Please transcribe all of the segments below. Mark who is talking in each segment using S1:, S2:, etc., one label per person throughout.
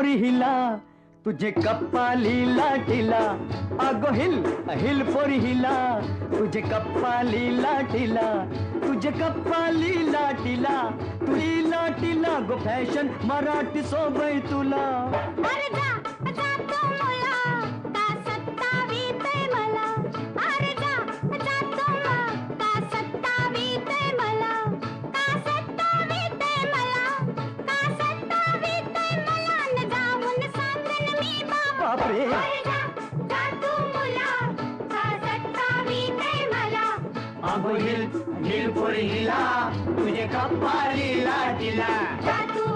S1: पोरी हिला, तुझे कप्पा लीला टीला आगो हिल हिल पोरी हिला, तुझे कप्पा लीला टीला तुझे कप्पा लीला टीला तू लीला टीला गो फॅशन मराठी सोबई तुला।
S2: सत्तावीतय मला
S3: अगो हिल हिल पोरी हिला तुझे कप्पा लीला
S2: जातो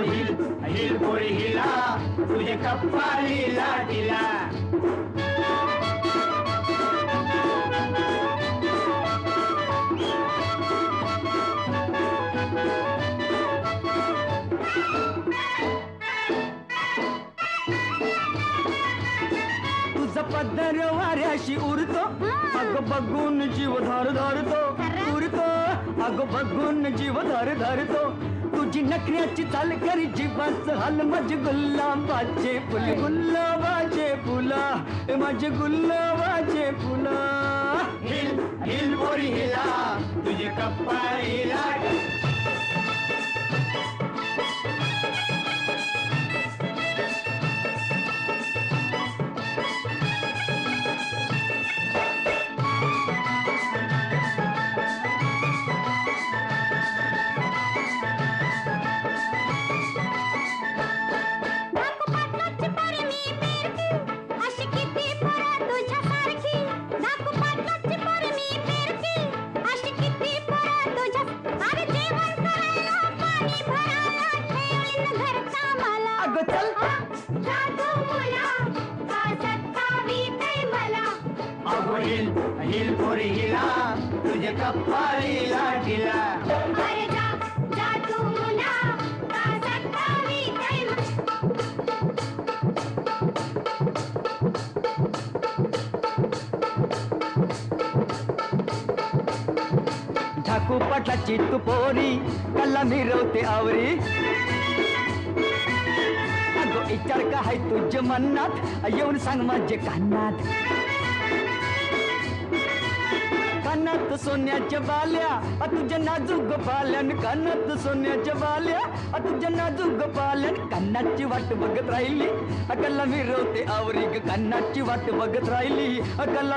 S3: हिल हिल पोरी हिला तुझे कप्पाली लाटीला.
S1: पदर वाऱ्याशी उरतो अग बघून जीव धर धरतो उरतो अग बघून जीव धर धरतो. तुझी नखऱ्याची चाल करी बस हल माझे गुलाबाचे फुल गुलाबाचे फुला माझे गुलाबाचे फुला।
S3: हिल हिल बोरी हिला, तुझे कप्पा लाट हिल हिल पोरी हिला तुझे कप्पाली लाटीला
S2: अरे
S1: तू पोरी कल्ला मिरवते आवरी। अगो विचार का हाय तुझ्या मनात येऊन सांग माझे कानात कानात सोन्याच्या बाल्या तुझ्या नाजूक पाल्यान कानात सोन्याच्या बाल्या तुझ्या नाजूक पाल्यान कानाची वाट बघत राहिली अकल्ला मिरवते आवरी ग कानाची वाट बघत राहिली अकल्ला